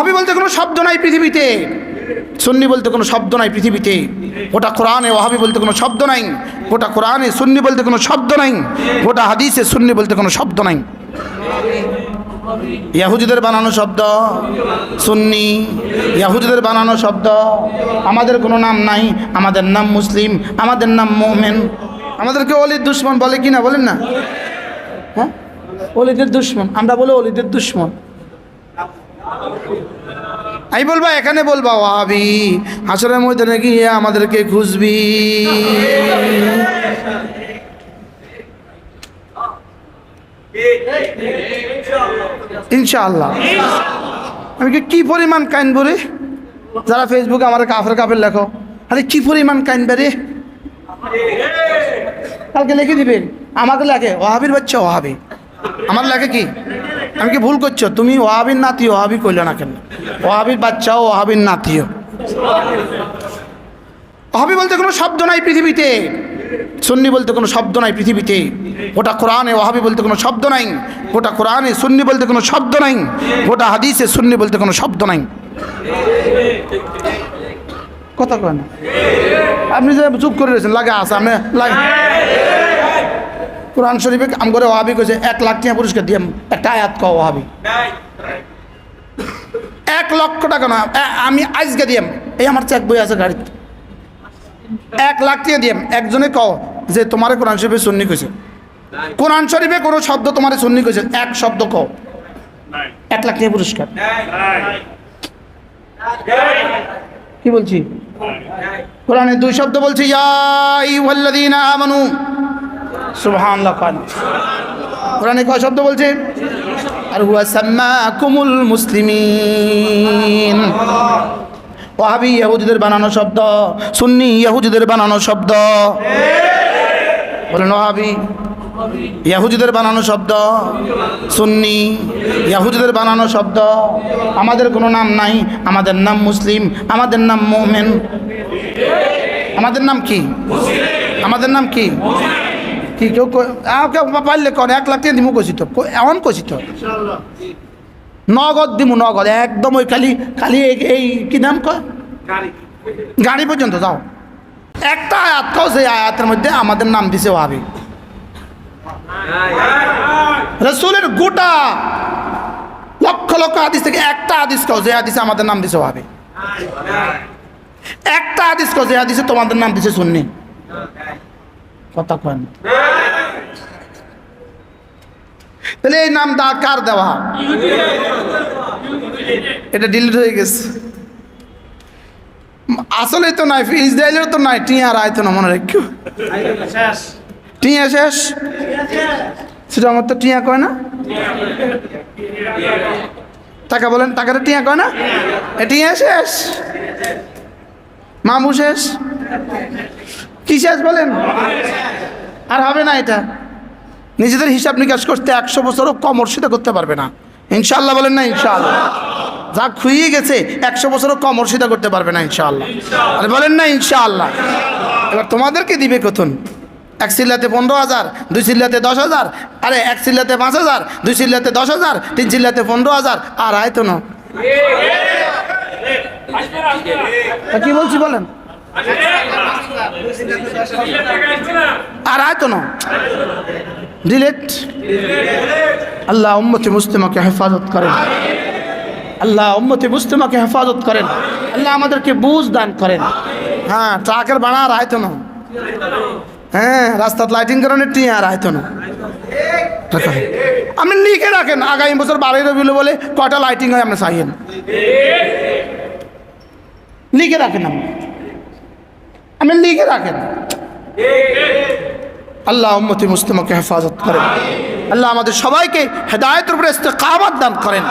ওহাবি বলতে কোনো শব্দ নাই পৃথিবীতে। সুন্নি বলতে কোনো শব্দ নাই পৃথিবীতে। গোটা কোরআনে ওহাবি বলতে কোনো শব্দ নাই। গোটা কোরআনে সুন্নি বলতে কোনো শব্দ নাই। গোটা হাদিসে সুন্নি বলতে কোনো শব্দ নাই। ইয়াহুদিদের বানানো শব্দ, সুন্নি। ইয়াহুদিদের বানানো শব্দ, আমাদের কোনো নাম নাই। আমাদের নাম মুসলিম, আমাদের নাম মোমেন। আমাদেরকে অলির দুশ্মন বলে কি না বলেন না? হ্যাঁ? অলিদের দুশ্মন, আমরা বলে অলিদের দুশ্মন। আমি বলবা, এখানে বলবা, ওয়াবি, হাসরের ময়দানে গিয়ে আমাদেরকে খুঁজবি। ইনশাআল্লাহ। আমি কি- পরিমাণ কাইনবো রে? যারা ফেসবুকে আমার কাফের কাফের লেখো, আরে কি পরিমাণ কাইনবে রে? কালকে লিখে দিবেন। আমাকে লেখে ওহাবির বাচ্চা ওহাবি আমার লেখে কি? আমি কি ভুল করছ? তুমি ওহাবির নাতি ওহাবি কইল না কেন? ওহাবির বাচ্চা ওহাবির নাতিও। ওহাবি বলতে কোনো শব্দ নাই পৃথিবীতে। সুন্নি বলতে কোনো শব্দ নাই পৃথিবীতে। গোটা কোরআনে ওহাবি বলতে কোনো শব্দ নাই। গোটা কোরআনে সুন্নি বলতে কোনো শব্দ নাই। গোটা হাদিসে সুন্নি বলতে কোনো শব্দ নাই। কথা কয় না? আপনি যে চুপ করে রয়েছেন, লাগে আসা আপনি লাগে কোরআন শরীফে কাম করে ওহাবি এক লাখ টাকা পুরস্কার দিয়ে একটা আয়াত কও ওহাবি এক লক্ষ টাকা না আমি আজকে দিয়াম, এই আমার চেক বই আছে গাড়িতে। এক লাখ টাকা দিয়াম, একজনে কও যে, তোমার কোরআন শরীফে সুন্নি কইছে। কোরআন শরীফে কোনো শব্দ তোমার সুন্নি কইছে, এক শব্দ কও। এক লাখ টাকা পুরস্কার। কি বলছি? কোরআনে দুই শব্দ বলছি ওয়াল্লাযীনা আমানু কান। কোরআনে কয় শব্দ বলছে? আর হুয়া সাম্মাকুমুল মুসলিমিন। ওয়াহাবি ইহুদিদের বানানো শব্দ, সুন্নি ইহুদিদের বানানো শব্দ। বলেন, ওয়াহাবি ইয়াহুদিদের বানানো শব্দ, সুন্নি ইয়াহুদিদের বানানো শব্দ। আমাদের কোনো নাম নাই, আমাদের নাম মুসলিম, আমাদের নাম মোমেন। আমাদের নাম কি? আমাদের নাম কি? কি কেউ পারলে কর এক লাখ টাকা দিমু কছি তো। এমন কছি তো। নগদ দিমু নগদ একদম ওই খালি খালি এই- কি নাম কয়? গাড়ি। পর্যন্ত যাও। একটা আয়াত কও সেই আয়াতের মধ্যে আমাদের নাম দিছে ওয়াবি রসুলের গোটা লক্ষ লক্ষ হাদিস থেকে একটা হাদিস কও যে হাদিসে আমাদের নাম দিছে ওয়াবি একটা হাদিস কও যে হাদিসে তোমাদের নাম দিছে শুননি কথা কয় না। তাহলে এই নাম দা কার দেওয়া? এটা ডিলিট হয়ে গেছে। আসলে তো নাই ইসরায়েলের তো নাই, টিয়া আর আয়তো না মনে রাখো টিয়া শেষ? সেটা আমার তো টিয়া কয় না? টাকা বলেন, টাকাটা টিয়া কয় না? টিয়া শেষ? মামু শেষ? কি শেষ বলেন? আর হবে না এটা। নিজেদের হিসাব নিকাশ করতে একশো বছরও কম করতে পারবে না। ইনশাল্লাহ বলেন না, ইনশাআল্লাহ। যা খুইয়ে গেছে, একশো বছরও কম করতে পারবে না, ইনশাআল্লাহ। আর বলেন না, ইনশাআল্লাহ। এবার তোমাদেরকে দিবে কতন? এক সিল্লাতে পনেরো হাজার, দুই সিল্লাতে দশ হাজার, আরে এক সিল্লাতে পাঁচ হাজার, দুই সিল্লাতে দশ হাজার, তিন সিল্লাতে পনেরো হাজার, আর আয়তো না তা কি বলছি বলেন? আর আয়তো না ডিলেট আল্লাহ উম্মতি মুসলিমাকে হেফাজত করেন। আল্লাহ উম্মতি মুসলিমাকে হেফাজত করেন। আল্লাহ আমাদেরকে বুঝ দান করেন। হ্যাঁ ট্রাকের বাড়া আর আয়তো না হ্যাঁ রাস্তাত লাইটিং করেন টিয়া আর আয়তো না আপনি লিখে রাখেন, আগামী বছর বারোই রবিউল বলে কয়টা লাইটিং হয় আপনি চাইয়েন? লিখে রাখেন আপনি। আপনি লিখে রাখেন। আল্লাহ উম্মতি মুসলিমকে হেফাজত করেন আল্লাহ আমাদের সবাইকে হেদায়তের উপরে ইস্তেকামত দান করেন।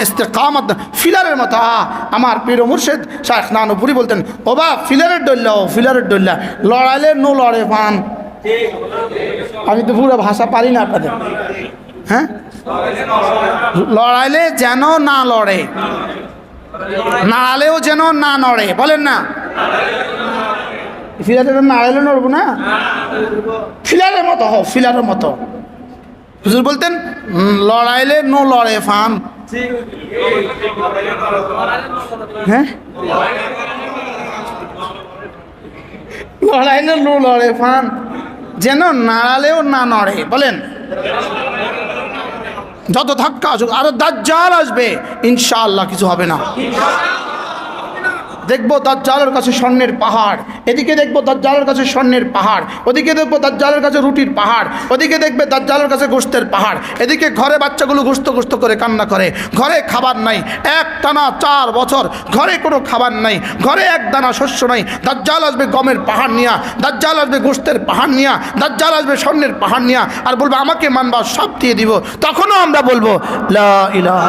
ইস্তেকামত ফিলারের মতো আ, আমার পীর মুর্শেদ শাহ নানুপুরি বলতেন ও বা ফিলারের ডল্লা ও ফিলারের ডল্লা লড়াইলে নো লড়ে পান। আমি তো পুরো ভাষা পারি না আপনাদের। হ্যাঁ? লড়াইলে যেন না লড়ে। নাড়ালেও যেন না নড়ে, বলেন না। ফিলারের নাড়াইলে নড়বো না? ফিলারের মতো হও, ফিলারের মতো। হুজুর বলতেন লড়াইলে নো লড়ে ফান। হ্যাঁ? লড়াই না লড়ে ফান। যেন নাড়ালেও না নড়ে, বলেন। যত ধাক্কা আসুক আরও দাজ্জাল আসবে। ইনশাআল্লাহ কিছু হবে না। দেখব দাজ্জালের কাছে স্বর্ণের পাহাড়। এদিকে দেখব দাজ্জালের কাছে স্বর্ণের পাহাড়। ওদিকে দেখব দাজ্জালের কাছে রুটির পাহাড়। ওদিকে দেখবে দাজ্জালের কাছে গোস্তের পাহাড়। এদিকে ঘরে বাচ্চাগুলো গুস্ত গুস্ত করে কান্না করে। ঘরে খাবার নাই। এক টানা চার বছর ঘরে কোনো খাবার নাই। ঘরে এক দানা শস্য নাই। দাজ্জাল আসবে গমের পাহাড় নিয়া। দাজ্জাল আসবে গোস্তের পাহাড় নিয়া। দাজ্জাল আসবে স্বর্ণের পাহাড় নিয়া। আর বলবে, আমাকে মানবা, সব দিয়ে দিব। তখনও আমরা বলব, লা ইলাহা।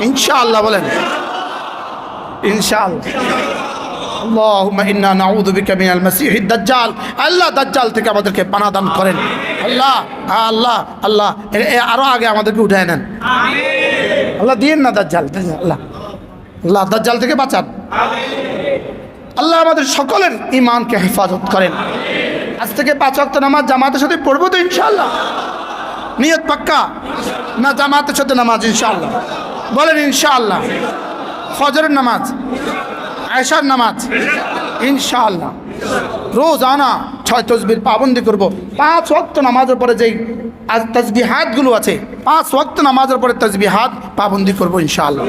ইনশাআল্লাহ বলেন। ইনশাআল্লাহ اللهم إنا نعوذ بك من المسيح الدجال আল্লাহ দাজ্জাল থেকে আমাদেরকে পানা দান করেন আল্লাহ আল্লাহ আল্লাহ এ- এ আরো আগে আমাদেরকে উঠায় নেন আল্লাহ দিয়েন না দাজ্জাল আল্লাহ আল্লাহ দাজ্জাল থেকে বাঁচান আল্লাহ আমাদের সকলের ইমানকে হেফাজত করেন আজ থেকে পাঁচ ওয়াক্ত নামাজ জামাতের সাথে পড়বো তো ইনশাআল্লাহ নিয়ত পাক্কা না জামাতের সাথে নামাজ ইনশাআল্লাহ বলেন ইনশাআল্লাহ ফজরের নামাজ আয়সার নামাজ, ইনশাআল্লাহ। রোজ আনা, ছয় তসবির পাবন্দি করব। পাঁচ ওয়াক্ত নামাজের পরে যেই আজ তসবিহাতগুলো আছে, পাঁচ ওয়াক্ত নামাজের পরে তসবিহাত পাবন্দি করব ইনশাআল্লাহ।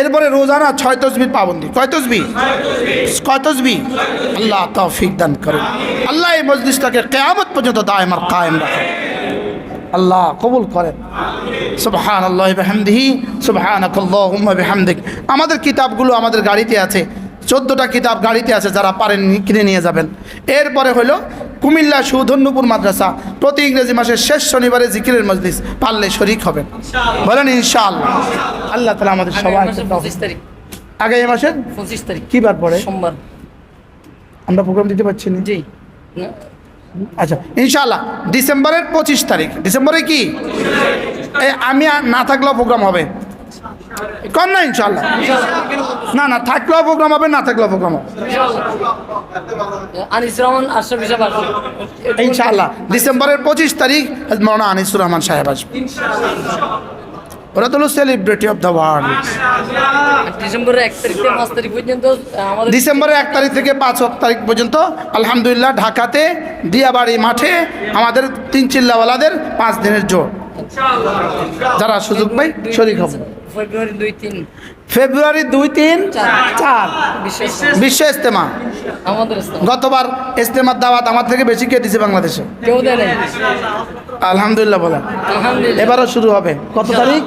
এরপরে রোজানা ছয় তসবির পাবন্দি। কয় তসবি কয় তসবি আল্লাহ তৌফিক দান করুন। আল্লাহ এই মজলিসটাকে কেয়ামত পর্যন্ত দায় আমার কায়েম রাখেন। আল্লাহ কবুল করেন। সুবহান আল্লাহ বেহামদিহি সুবহান বেহামদিক। আমাদের কিতাবগুলো আমাদের গাড়িতে আছে চোদ্দোটা কিতাব গাড়িতে আছে যারা পারেন কিনে নিয়ে যাবেন। এরপরে হলো কুমিল্লা সুধন্যপুর মাদ্রাসা। প্রতি ইংরেজি মাসের শেষ শনিবারে জিকিরের মজলিস পারলে শরিক হবেন। বলেন ইনশাআল্লাহ। আল্লাহ তালা আমাদের সবাই পঁচিশ তারিখ। আগে এই মাসের পঁচিশ তারিখ। কি বার পরে সোমবার। আমরা প্রোগ্রাম দিতে পারছি না। জি। আচ্ছা ইনশাআল্লাহ ডিসেম্বরের পঁচিশ তারিখ। ডিসেম্বরে কি? আমি না থাকলেও প্রোগ্রাম হবে। কর না ইনশাল্লাহ না না থাকলেও প্রোগ্রাম হবে না থাকলেও প্রোগ্রাম হবে। হিসাব ডিসেম্বরের পঁচিশ তারিখ মৌলানা আনিসুর রহমান সাহেব আসবে। ওরা তো সেলিব্রিটি অফ দ্য ওয়ার্ল্ড ডিসেম্বরের এক তারিখ থেকে পাঁচ তারিখ পর্যন্ত আমাদের ডিসেম্বরের এক তারিখ থেকে পাঁচ তারিখ পর্যন্ত আলহামদুলিল্লাহ ঢাকাতে দিয়াবাড়ি মাঠে আমাদের তিন চিল্লাওয়ালাদের পাঁচ দিনের জোর যারা সুযোগ পাই শরিক হবে। ফেব্রুয়ারি দুই তিন। ফেব্রুয়ারি দুই তিন চার। বিশেষ বিশ্ব ইস্তেমা। গতবার ইস্তেমার দাওয়াত আমার থেকে বেশি কে দিছে বাংলাদেশে। কেউ দেয় আলহামদুলিল্লাহ বলেন। এবারও শুরু হবে। কত তারিখ?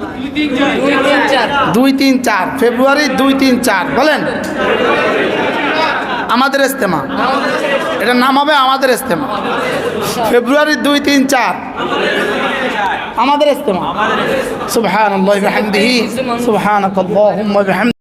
দুই তিন চার। ফেব্রুয়ারি দুই তিন চার। বলেন। আমাদের ইস্তেমা এটার নাম হবে আমাদের ইস্তেমা ফেব্রুয়ারি দুই তিন চার। আমাদের ইস্তেমা সুবহানাল্লাহি বিহামদিহি। সুবহানাকাল্লাহুম্মা বিহামদিহি।